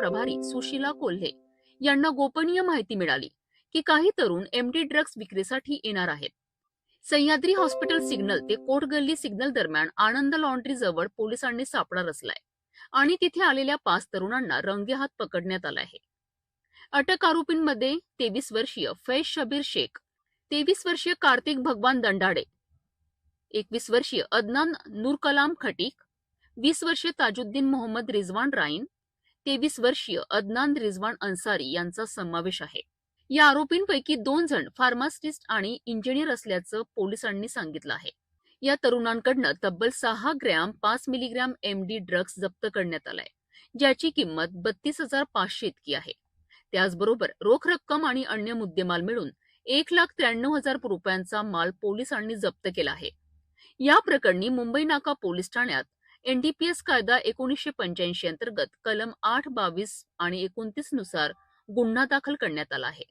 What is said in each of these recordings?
प्रभारी सुशीला कोल्हे यांना गोपनीय माहिती मिळाली की काही तरुण एमडी ड्रग्ज विक्रीसाठी येणार आहेत. सह्याद्री हॉस्पिटल सिग्नल ते कोट गल्ली सिग्नल दरम्यान आनंद लॉन्ड्री जवळ पोलिसांनी सापळा रचलाय आणि तिथे आलेल्या पाच तरुणांना रंगेहात पकडण्यात आला आहे. अटक आरोपींमध्ये तेवीस वर्षीय फैज शबीर शेख तेवीस वर्षीय कार्तिक भगवान दंडाडे एकवीस वर्षीय अदनान नूर कलाम खटीक वीस वर्षीय ताजुद्दीन मोहम्मद रिझवान राईन तेवीस वर्षीय अदनान रिजवान अन्सारी यांचा समावेश आहे. या आरोपींपैकी दोन जण फार्मासिस्ट आणि इंजिनियर असल्याचं पोलिसांनी सांगितलं आहे. या तरुणांकडनं तब्बल सहा ग्रॅम पाच मिलीग्रॅम एमडी ड्रग्ज जप्त करण्यात आलाय ज्याची किंमत बत्तीस हजार पाचशे इतकी आहे. त्याचबरोबर रोख रक्कम आणि अन्य मुद्देमाल मिळून एक लाख त्र्याण्णव हजार रुपयांचा माल पोलिसांनी जप्त केला आहे. या प्रकरणी मुंबई नाका पोलीस ठाण्यात एनडीपीएस कायदा एकोणीसशे पंच्याऐंशी अंतर्गत कलम आठ बावीस आणि एकोणतीसनुसार गुन्हा दाखल करण्यात आला आहे.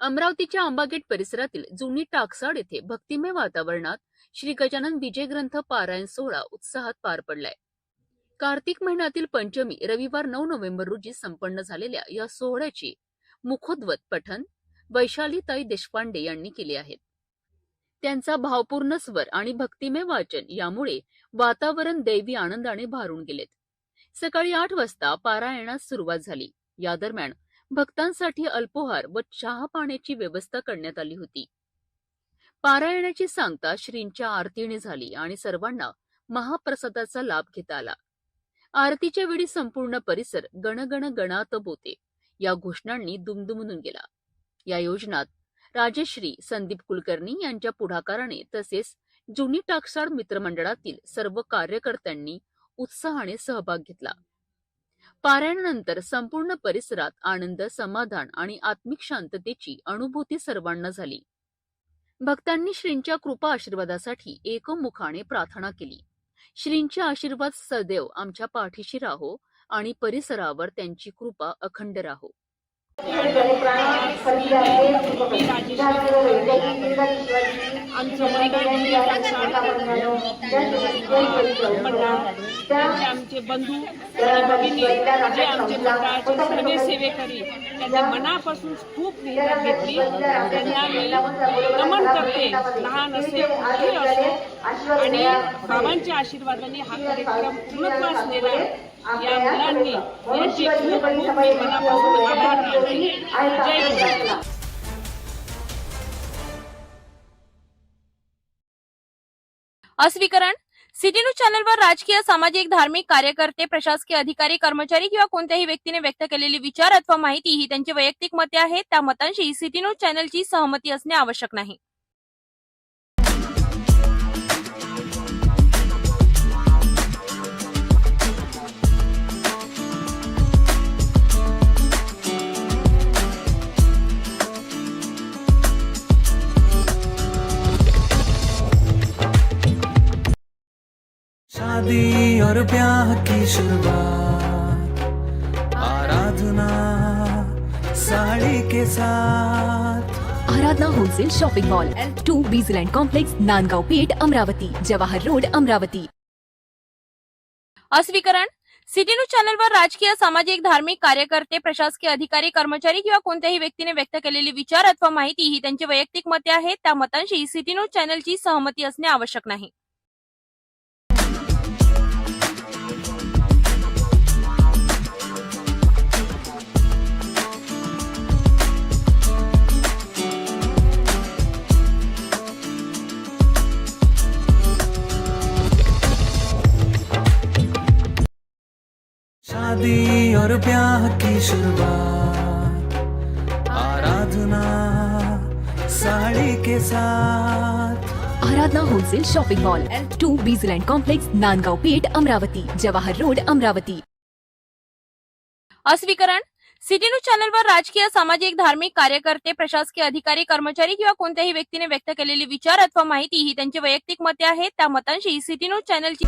अमरावतीच्या आंबागेट परिसरातील जुनी टाकसाड येथे भक्तिमय वातावरणात श्री गजानन विजय ग्रंथ पारायण सोहळा उत्साहात पार पडलाय. कार्तिक महिन्यातील पंचमी रविवार नऊ नोव्हेंबर रोजी संपन्न झालेल्या या सोहळ्याची मुखोद्वत पठन वैशालीताई देशपांडे यांनी केले आहेत. त्यांचा भावपूर्ण स्वर आणि भक्तिमय वाचन यामुळे वातावरण दैवी आनंदाने भारून गेलेत. सकाळी आठ वाजता पारायणास सुरुवात झाली. या दरम्यान भक्तांसाठी अल्पोहार व चहा पाण्याची व्यवस्था करण्यात आली होती. पारायणाची सांगता श्रींच्या आरतीने झाली आणि सर्वांना महाप्रसादाचा लाभ घेता आला. आरतीच्या वेळी संपूर्ण परिसर गणगण गणात बोते. या घोषणांनी दुमदुमून गेला. या योजनात राजश्री संदीप कुलकर्णी यांच्या पुढाकाराने तसेच जुनी टाकसाळ मित्रमंडळातील सर्व कार्यकर्त्यांनी उत्साहाने सहभाग घेतला. पारायणानंतर संपूर्ण परिसरात आनंद समाधान आणि आत्मिक शांततेची अनुभूती सर्वांना झाली. भक्तांनी श्रींच्या कृपा आशीर्वादासाठी एकमुखाने प्रार्थना केली. श्रींचे आशीर्वाद सदैव आमच्या पाठीशी राहो आणि परिसरावर त्यांची कृपा अखंड राहो. आमचं मंडळ आमचे बंधू भगिनी जे आमचे मंडळाचे सर्व सेवेकरी त्यांनी मनापासून खूप मेहनत घेतली. त्यांना मी नमन करते. लहान असे मोठे असो. आणि बाबांच्या आशीर्वादाने हा कार्यक्रम पूर्णत्वास नेला. या मुलांनी यांचे खूप खूप मी मनापासून आभार मानते जय गुरु अस्वीकरण. सिटी न्यूज चॅनलवर राजकीय सामाजिक धार्मिक कार्यकर्ते प्रशासकीय अधिकारी कर्मचारी किंवा कोणत्याही व्यक्तीने व्यक्त केलेले विचार अथवा माहिती ही त्यांची वैयक्तिक मते आहेत. त्या मतांशी सिटी न्यूज चॅनलची सहमती असणे आवश्यक नाही. ब्याह की शुरुआत आराधना साड़ी के साथ। Aradhana wholesale shopping mall to Bijland complex Nandgaon Peth Amravati Jawahar road Amravati. अस्वीकरण? City news चॅनलवर राजकीय सामाजिक धार्मिक कार्यकर्ते प्रशासकीय अधिकारी कर्मचारी किंवा कोणत्याही व्यक्तीने व्यक्त केलेले विचार अथवा माहिती ही त्यांची वैयक्तिक मते आहेत. त्या मतांशी सिटी न्यूज चॅनलची सहमती असणे आवश्यक नाही. शादी ब्याह की शुरुआत आराधना साड़ी के साथ। Aradhana wholesale shopping mall to Bijland complex Nandgaon Peth Amravati Jawahar road Amravati. अस्वीकरण? City news चॅनलवर राजकीय सामाजिक धार्मिक कार्यकर्ते प्रशासकीय अधिकारी कर्मचारी किंवा कोणत्याही व्यक्तीने व्यक्त केलेले विचार अथवा माहिती ही त्यांची वैयक्तिक मते आहेत. त्या मतांशी सिटी न्यूज चॅनलची